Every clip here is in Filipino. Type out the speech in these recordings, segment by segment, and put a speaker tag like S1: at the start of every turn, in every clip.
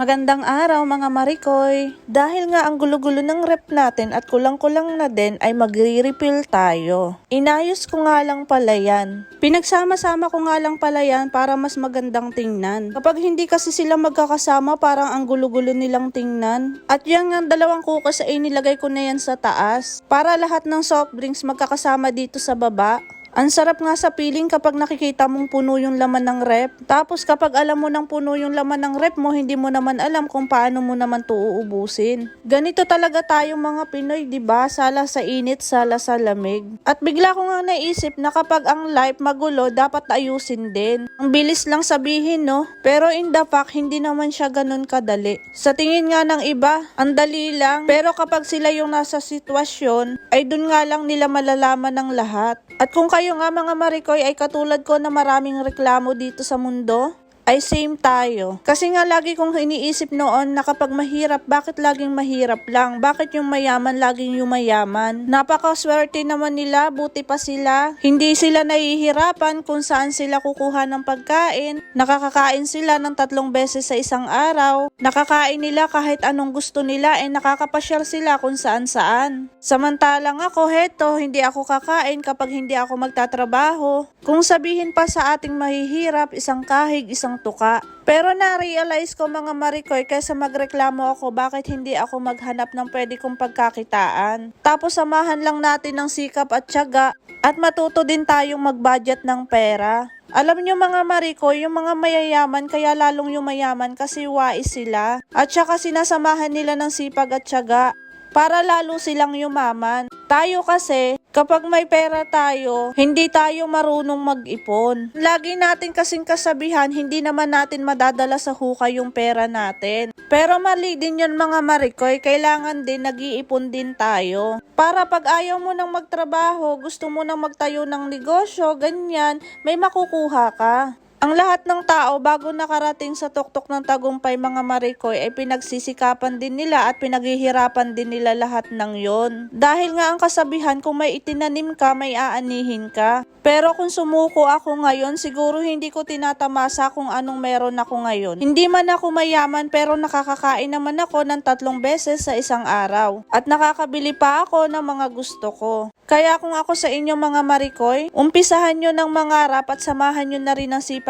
S1: Magandang araw mga Marikoy. Dahil nga ang gulo-gulo ng rep natin at kulang-kulang na din ay magre-refill tayo. Inayos ko nga lang pala yan. Pinagsama-sama ko nga lang pala yan para mas magandang tingnan. Kapag hindi kasi sila magkakasama parang ang gulo-gulo nilang tingnan. At yan nga dalawang kukas ay nilagay ko na yan sa taas. Para lahat ng soft drinks magkakasama dito sa baba. Ang sarap nga sa piling kapag nakikita mong puno yung laman ng rep. Tapos kapag alam mo ng puno yung laman ng rep mo, hindi mo naman alam kung paano mo naman to uubusin. Ganito talaga tayong mga Pinoy, 'di ba? Sala sa init, sala sa lamig. At bigla ko nga naisip na kapag ang life magulo, dapat ayusin din. Ang bilis lang sabihin, no? Pero in the fact, hindi naman siya ganun kadali. Sa tingin nga ng iba, ang dali lang. Pero kapag sila yung nasa sitwasyon, ay dun nga lang nila malalaman ng lahat. At kung kayo nga mga Marikoy ay katulad ko na maraming reklamo dito sa mundo, ay same tayo. Kasi nga lagi kong iniisip noon na kapag mahirap, bakit laging mahirap lang? Bakit yung mayaman laging yung mayaman? Napakaswerte naman nila, buti pa sila. Hindi sila nahihirapan kung saan sila kukuha ng pagkain. Nakakakain sila ng tatlong beses sa isang araw. Nakakain nila kahit anong gusto nila eh nakakapasyal sila kung saan saan. Samantalang ako, heto, hindi ako kakain kapag hindi ako magtatrabaho. Kung sabihin pa sa ating mahihirap, isang kahig, isang tuka. Pero na-realize ko mga Marikoy, kaysa magreklamo ako, bakit hindi ako maghanap ng pwede kong pagkakitaan. Tapos samahan lang natin ng sikap at tiyaga at matuto din tayong mag-budget ng pera. Alam nyo mga Mariko, yung mga mayayaman, kaya lalong yung mayaman kasi wais sila. At saka sinasamahan nila ng sipag at tiyaga para lalo silang yumaman. Tayo kasi, kapag may pera tayo, hindi tayo marunong mag-ipon. Lagi natin kasing kasabihan, hindi naman natin madadala sa hukay yung pera natin. Pero mali din yun mga marikoy, kailangan din nag-iipon din tayo. Para pag ayaw mo nang magtrabaho, gusto mo nang magtayo ng negosyo, ganyan, may makukuha ka. Ang lahat ng tao bago nakarating sa tuktok ng tagumpay mga marikoy ay pinagsisikapan din nila at pinaghihirapan din nila lahat ng yon. Dahil nga ang kasabihan kung may itinanim ka may aanihin ka. Pero kung sumuko ako ngayon siguro hindi ko tinatamasa kung anong meron ako ngayon. Hindi man ako mayaman pero nakakakain naman ako ng tatlong beses sa isang araw. At nakakabili pa ako ng mga gusto ko. Kaya kung ako sa inyo mga marikoy, umpisahan nyo ng mangarap at samahan nyo na rin ng sipag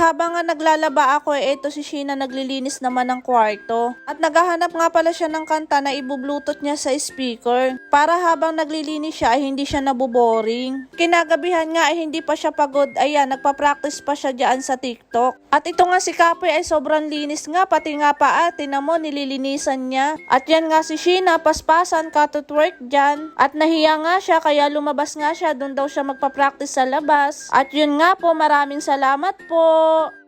S1: habang nga naglalaba ako, eh, eto si Sheena naglilinis naman ng kwarto. At naghahanap nga pala siya ng kanta na ibublutot niya sa speaker. Para habang naglilinis siya ay hindi siya nabuboring. Kinagabihan nga ay hindi pa siya pagod. Ayan, nagpa-practice pa siya dyan sa TikTok. At ito nga si Kapoy ay sobrang linis nga, pati nga pa ate na mo, nililinisan niya. At yan nga si Sheena, paspasan, cut at work dyan. At nahiya nga siya, kaya lumabas nga siya, doon daw siya magpa-practice sa labas. At yun nga po, maraming salamat po. う。